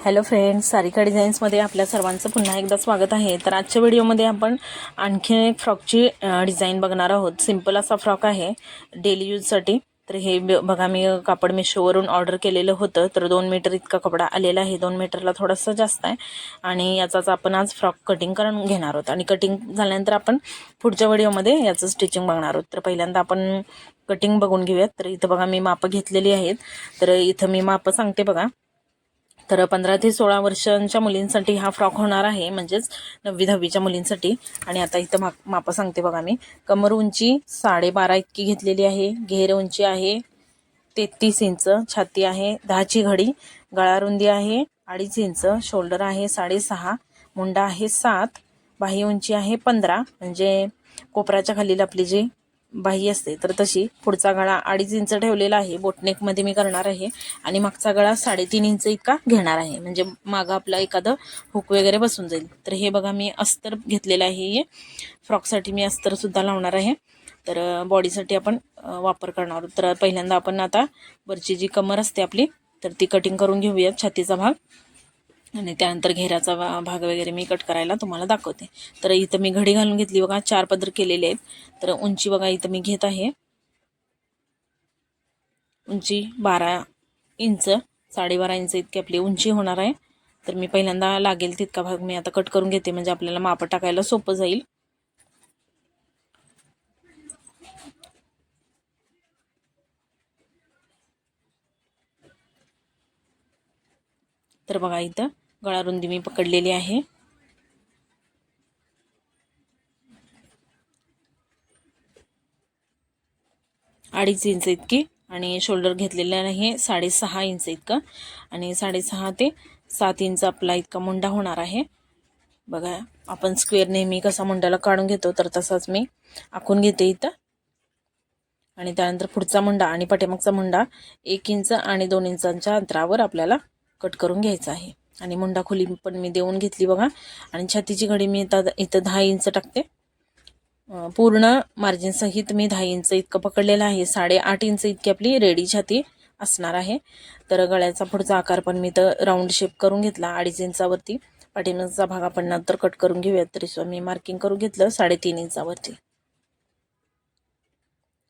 Hello friends Sarika डिझाईन्समध्ये आपल्या सर्वांचं पुन्हा एकदा स्वागत आहे. तर आजच्या व्हिडिओमध्ये आपण आणखी एक फ्रॉकची डिझाईन बघणार आहोत. सिंपल असा फ्रॉक आहे डेली यूजसाठी तर हे बघा मी कापड मिशोवरून ऑर्डर केलेलं होतं. तर दोन मीटर इतका कपडा आलेला आहे. दोन मीटरला थोडंसं जास्त आहे. आणि याचाच आपण आज फ्रॉक कटिंग करून घेणार आहोत. आणि कटिंग झाल्यानंतर आपण पुढच्या व्हिडिओमध्ये याचं स्टिचिंग बघणार आहोत. तर पहिल्यांदा आपण कटिंग बघून घेऊयात. तर इथं बघा मी मापं घेतलेली आहेत. तर इथं मी मापं सांगते बघा. तर पंधरा ते सोळा वर्षांच्या मुलींसाठी हा फ्रॉक होणार आहे म्हणजेच नववी दहावीच्या मुलींसाठी. आणि आता इथं मा मापं सांगते बघा मी. कमर उंची साडेबारा इतकी घेतलेली आहे घेर उंची आहे तेहतीस इंच छाती आहे दहाची घडी गळा रुंदी आहे अडीच इंच शोल्डर आहे साडेसहा मुंडा आहे सात बाही उंची आहे पंधरा म्हणजे कोपराच्या खालील आपली जी बाही असते तर तशी पुढचा गळा अडीच इंच ठेवलेला आहे. बोटनेकमध्ये मी करणार आहे. आणि मागचा गळा साडेतीन इंच इतका घेणार आहे. म्हणजे मागं आपला एखादं हुक वगैरे बसून जाईल. तर हे बघा मी अस्तर घेतलेलं आहे हे. फ्रॉकसाठी मी अस्तरसुद्धा लावणार आहे. तर बॉडीसाठी आपण वापर करणार आहोत. तर पहिल्यांदा आपण आता वरची जी कमर असते आपली तर ती कटिंग करून घेऊयात. छातीचा भाग. आणि त्यानंतर घेऱ्याचा भाग वगैरे मी कट करायला तुम्हाला दाखवते. तर इथं मी घडी घालून घेतली बघा चार पदर केलेले आहेत. तर उंची बघा इथं मी घेत आहे. उंची बारा इंच साडेबारा इंच इतकी आपली उंची होणार आहे. तर मी पहिल्यांदा लागेल तितका भाग मी आता कट करून घेते म्हणजे आपल्याला माप टाकायला सोपं जाईल. तर बघा इथं गळा रुंदी मी पकडलेली आहे. अडीच इंच इतकी आणि शोल्डर घेतलेलं आहे साडेसहा इंच इतकं. आणि साडेसहा ते सात इंच आपला इतका मुंडा होणार आहे. बघा आपण स्क्वेअर नेहमी कसा मुंड्याला काढून घेतो तर तसाच मी आखून घेते इथं. आणि त्यानंतर पुढचा मुंडा आणि पाठीमागचा मुंडा एक इंच आणि दोन इंचांच्या अंतरावर आपल्याला कट करून घ्यायचा आहे. आणि मुंडा खोली पण मी देऊन घेतली बघा. आणि छातीची घडी मी इथं इथं दहा इंच टाकते. पूर्ण मार्जिन सहित मी दहा इंच इतकं पकडलेलं आहे. साडेआठ इंच इतकी आपली रेडी छाती असणार आहे. तर गळ्याचा पुढचा आकार पण मी तर राऊंड शेप करून घेतला. अडीच इंचावरती. पाठीमागचा भाग आपण नंतर कट करून घेऊयात. तरी मी मार्किंग करून घेतलं साडेतीन इंचावरती.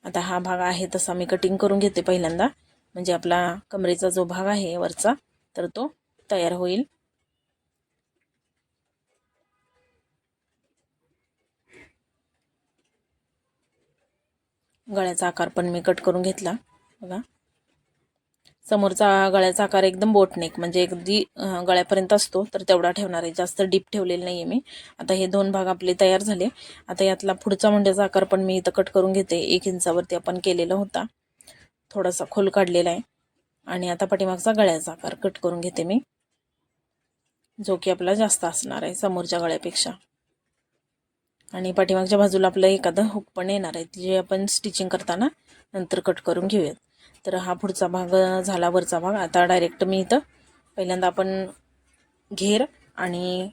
आता हा भाग आहे तसा मी कटिंग करून घेते पहिल्यांदा. म्हणजे आपला कमरेचा जो भाग आहे वरचा तर तो तयार होईल. गळ्याचा आकार पण मी कट करून घेतला. बघा. समोरचा गळ्याचा आकार एकदम बोटनेक म्हणजे अगदी गळ्यापर्यंत असतो तर तेवढा ठेवणार आहे. जास्त डीप ठेवलेलं नाही आहे मी. आता हे दोन भाग आपले तयार झाले. आता यातला पुढचा मुंड्याचा आकार पण मी इथं कट करून घेते. एक इंचावरती आपण केलेला होता. थोडासा खोल काढलेला आहे. आणि आता पाठीमागचा गळ्याचा आकार कट करून घेते मी. जो की आपला जास्त असणार आहे समोरच्या गळ्यापेक्षा. आणि पाठीमागच्या बाजूला आपलं एखादं हुक पण येणार आहे जे आपण स्टिचिंग करताना नंतर कट करून घेऊयात. तर हा पुढचा भाग झाला वरचा भाग. आता डायरेक्ट मी इथं पहिल्यांदा आपण घेर आणि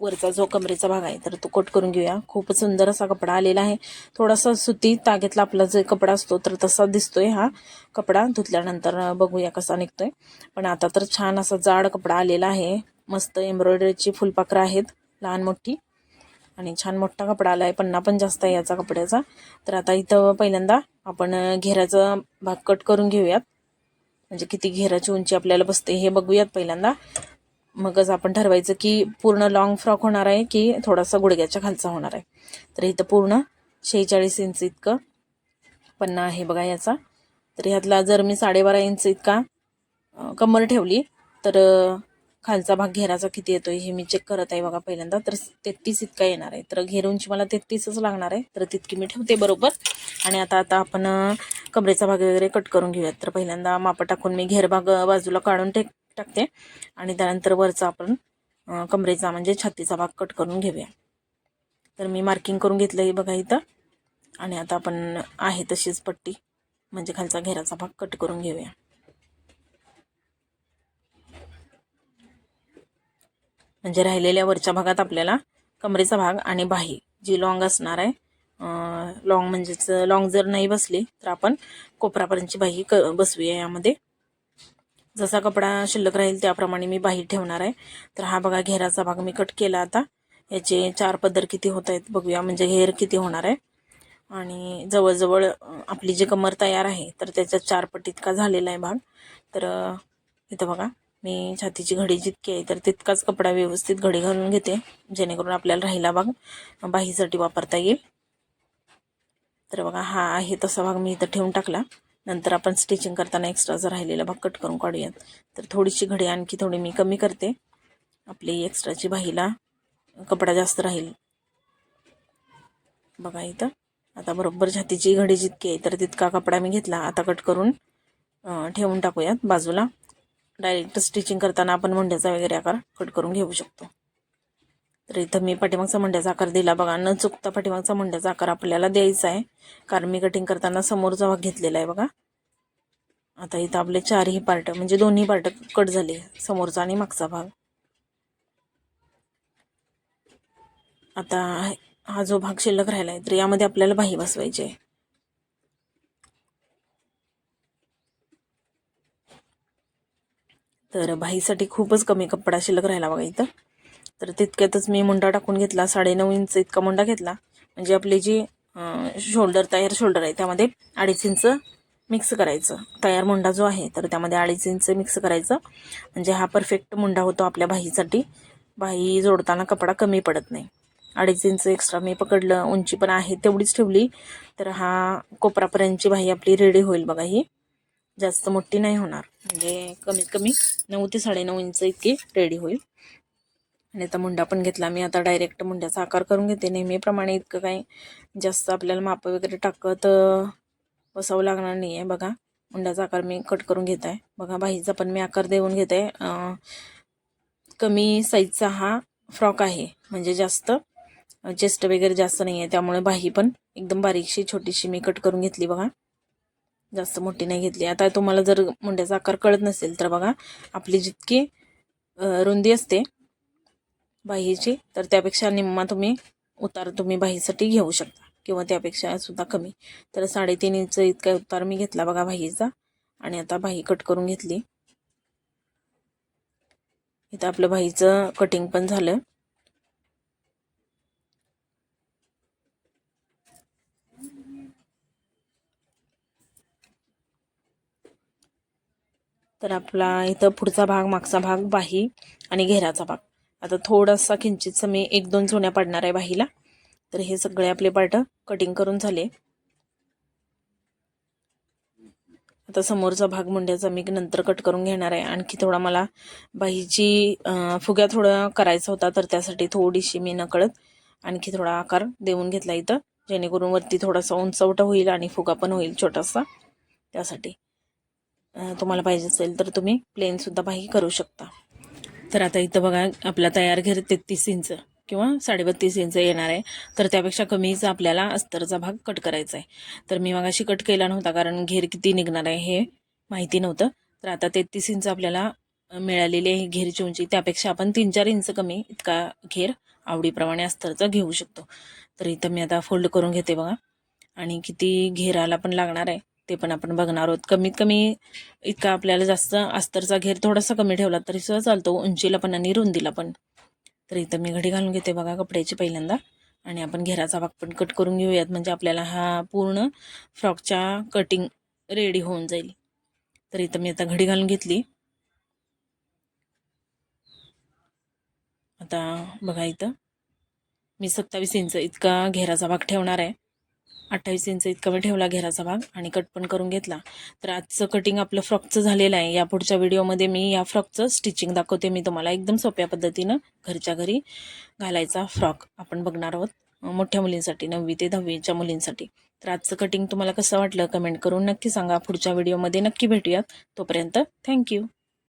वरचा जो कमरेचा भाग आहे तर तो कट करून घेऊया. खूप सुंदर असा कपडा आलेला आहे. थोडासा सुती तागेतला आपला जो कपडा असतो तर तसा दिसतोय हा कपडा. धुतल्यानंतर बघूया कसा निघतोय. पण आता तर छान असा जाड कपडा आलेला आहे. मस्त एम्ब्रॉयडरीची फुलपाखरं आहेत लहान मोठी. आणि छान मोठा कपडा आला आहे पन्ना पण जास्त आहे याचा कपड्याचा. तर आता इथं पहिल्यांदा आपण घेराचा भाग कट करून घेऊयात. म्हणजे किती घेराची उंची आपल्याला बसते हे बघूयात पहिल्यांदा. मगच आपण ठरवायचं की पूर्ण लॉंग फ्रॉक होणार आहे की थोडासा गुडघ्याच्या खालचा होणार आहे. तर इथं पूर्ण शेहेचाळीस इंच इतकं पन्ना आहे बघा याचा. तर ह्यातला जर मी साडेबारा इंच इतका कमर ठेवली तर खालचा भाग घेराचा किती येतो हे मी चेक करत आहे बघा पहिल्यांदा. तर तेहतीस इतका येणार आहे. तर घेरूंची मला तेहतीसच लागणार आहे. तर तितकी मी ठेवते बरोबर. आणि आता आता आपण कमरेचा भाग वगैरे कट करून घेऊयात. तर पहिल्यांदा मापं टाकून मी घेरभाग बाजूला काढून टेक टाकते. आणि त्यानंतर वरचा आपण कमरेचा म्हणजे छातीचा भाग कट करून घेऊया. तर मी मार्किंग करून घेतलं आहे बघा इथं. आणि आता आपण आहे तशीच पट्टी. म्हणजे खालचा घेराचा भाग कट करून घेऊया. म्हणजे राहिलेल्या वरच्या भागात आपल्याला कमरेचा भाग आणि बाही जी लॉंग असणार आहे लॉंग म्हणजेच लॉंग जर नाही बसली तर आपण कोपरापर्यंतची बाही क बसवूया यामध्ये. जसा कपडा शिल्लक राहील त्याप्रमाणे मी बाही ठेवणार आहे. तर हा बघा घेराचा भाग मी कट केला आता. याचे चार पदर किती होत आहेत बघूया म्हणजे घेर किती होणार आहे. आणि जवळजवळ आपली जी कमर तयार आहे तर त्याच्या चार पट इतका झालेला आहे भाग. तर इथं बघा. मी छातीची घडी जितकी आहे तर तितकाच कपडा व्यवस्थित घडी घालून घेते जेणेकरून आपल्याला राहिला भाग बाहीसाठी वापरता येईल. तर बघा हा आहे तसा भाग मी इथं ठेवून टाकला. नंतर आपण स्टिचिंग करताना एक्स्ट्रा जर राहिलेला भाग कट करून काढूयात. तर थोडीशी घडी आणखी थोडी मी कमी करते. आपली एक्स्ट्राची बाहीला कपडा जास्त राहील. बघा इथं. आता बरोबर छातीची घडी जितकी आहे तर तितका कपडा मी घेतला. आता कट करून ठेवून टाकूयात बाजूला. डायरेक्ट स्टिचिंग करताना आपण मुंड्याचा वगैरे आकार कट करून घेऊ शकतो. तर इथं मी पाठीमागचा मुंड्याचा आकार दिला बघा. न चुकता पाठीमागचा मुंड्याचा आकार आपल्याला द्यायचा आहे. कारण मी कटिंग करताना समोरचा भाग घेतलेला आहे बघा. आता इथं आपले चारही पार्ट म्हणजे दोन्ही पार्ट कट झाले. समोरचा आणि मागचा भाग. आता हा जो भाग शिल्लक राहिला आहे तर यामध्ये आपल्याला बाही बसवायची आहे. तर भाईसाठी खूपच कमी कपडा शिल्लक राहिला बघा इथं. तर तितक्यातच मी मुंडा टाकून घेतला साडेनऊ इंच इतका मुंडा घेतला. म्हणजे आपली जी शोल्डर तयार शोल्डर आहे त्यामध्ये अडीच इंच मिक्स करायचं. तयार मुंडा जो आहे तर त्यामध्ये अडीच इंच मिक्स करायचं. म्हणजे हा परफेक्ट मुंडा होतो आपल्या भाईसाठी. भाई जोडताना कपडा कमी पडत नाही. अडीच इंच एक्स्ट्रा मी पकडलं उंची पण आहे तेवढीच ठेवली. तर हा कोपरापर्यंतची भाई आपली रेडी होईल बघा ही. जास्त मोठी नाही होणार. म्हणजे कमीत कमी नऊ ते साडेनऊ इंच इतकी रेडी होईल. आणि आता मुंडा पण घेतला. मी आता डायरेक्ट मुंड्याचा आकार करून घेते. नेहमीप्रमाणे इतकं काही जास्त आपल्याला माप वगैरे टाकत बसावं लागणार नाही आहे बघा मुंड्याचा आकार मी कट करून घेत. आहे बघा बाहीचा पण मी आकार देऊन घेत. आहे कमी साईजचा हा फ्रॉक आहे. म्हणजे जास्त चेस्ट वगैरे जास्त नाही आहे त्यामुळे बाही पण एकदम बारीकशी छोटीशी मी कट करून घेतली बघा. जास्त मोठी नाही घेतली. आता तुम्हाला जर मुंड्याचा आकार कळत नसेल तर बघा आपली जितकी रुंदी असते बाहीची तर त्यापेक्षा निम्मा तुम्ही उतार तुम्ही बाहीसाठी घेऊ शकता किंवा त्यापेक्षा सुद्धा कमी. तर साडेतीन इंच इतका उतार मी घेतला बघा बाहीचा आणि आता बाही कट करून घेतली. इथं आपलं बाहीचं कटिंग पण झालं. तर आपला इथं पुढचा भाग मागचा भाग बाही आणि घेराचा भाग. आता थोडासा किंचितसा मी एक दोन चुण्या पाडणार आहे बाहीला. तर हे सगळे आपले पार्ट कटिंग करून झाले. आता समोरचा भाग मुंड्याचा मी नंतर कट करून घेणार आहे. आणखी थोडा मला बाहीची फुग्या थोडं करायचा होता तर त्यासाठी थोडीशी मी नकळत आणखी थोडा आकार देऊन घेतला इथं. जेणेकरून वरती थोडासा उंचवटा होईल आणि फुगा पण होईल छोटासा त्यासाठी. तुम्हाला पाहिजे असेल तर तुम्ही प्लेनसुद्धा बाही करू शकता. तर आता इथं बघा आपला तयार घेर तेहतीस इंच किंवा साडेबत्तीस इंच येणार आहे. तर त्यापेक्षा कमीच आपल्याला अस्तरचा भाग कट करायचा आहे तर मी मगाशी कट केला नव्हता कारण घेर किती निघणार आहे हे माहिती नव्हतं. तर आता तेहतीस इंच आपल्याला मिळालेली आहे घेरची उंची त्यापेक्षा आपण तीन चार इंच कमी इतका घेर आवडीप्रमाणे अस्तरचा घेऊ शकतो. तर इथं मी आता फोल्ड करून घेते बघा. आणि किती घेराला पण लागणार आहे. ते पण आपण बघणार आहोत. कमीत कमी इतका आपल्याला जास्त अस्तरचा घेर थोडासा कमी ठेवला तरी सुद्धा चालतो. उंचीला पण आणि रुंदीला पण. तर इथं मी घडी घालून घेते बघा कपड्याची पहिल्यांदा. आणि आपण घेराचा भाग पण कट करून घेऊयात. म्हणजे आपल्याला हा पूर्ण फ्रॉकच्या कटिंग रेडी होऊन जाईल. तर इथं मी आता घडी घालून घेतली. आता बघा इथं. मी सत्तावीस इंच इतका घेराचा भाग ठेवणार आहे. अठ्ठावीस इंच इतका मी ठेवला घेराचा भाग आणि कट पण करून घेतला. तर आजचं कटिंग आपलं फ्रॉकचं झालेलं आहे. या पुढच्या व्हिडिओमध्ये मी या फ्रॉकचं स्टिचिंग दाखवते. मी तुम्हाला एकदम सोप्या पद्धतीनं घरच्या घरी घालायचा फ्रॉक. आपण बघणार आहोत मोठ्या मुलींसाठी नववी ते दहावीच्या मुलींसाठी. तर आजचं कटिंग तुम्हाला कसं वाटलं? कमेंट करून नक्की सांगा. पुढच्या व्हिडिओमध्ये नक्की भेटूयात. तोपर्यंत थँक्यू